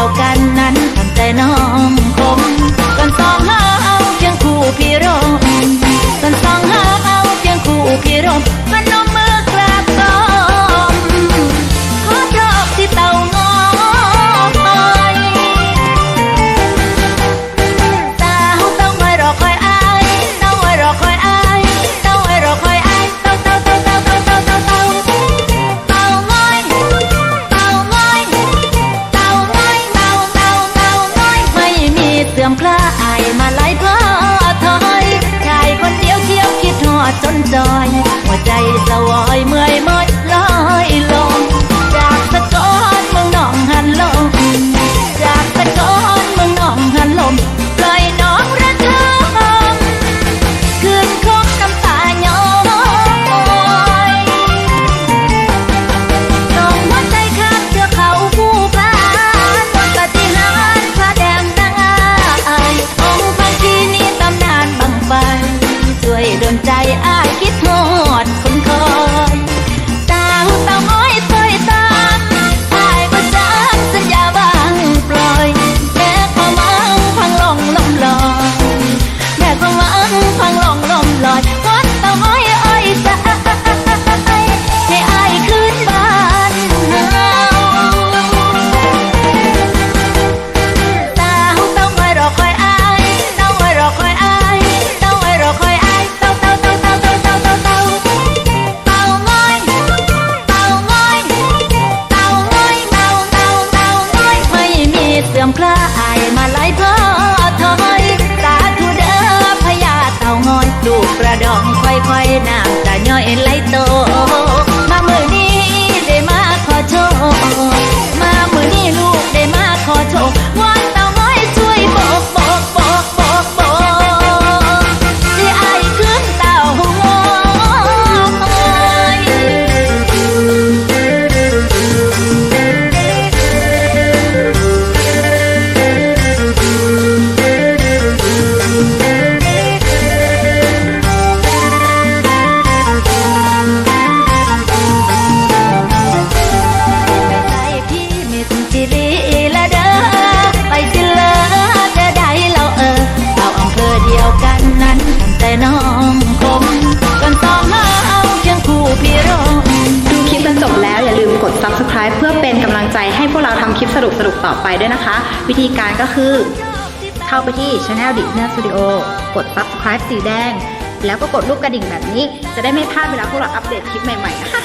ยวกันนั้นทแต่น้องคง มคล้ายมาไล่พ่อถอยตาทูเด้อพญาเต่างอยลูกกระดองค่อยๆน้ำตาย่อยไหลโต สรุปต่อไปด้วยนะคะ วิธีการก็คือ เข้าไปที่ Channel d i s n e r Studio กด subscribe สีแดง แล้วก็กดรูปกระดิ่งแบบนี้ จะได้ไม่พลาดเวลาพวกเราอัปเดตคลิปใหม่ๆนะคะ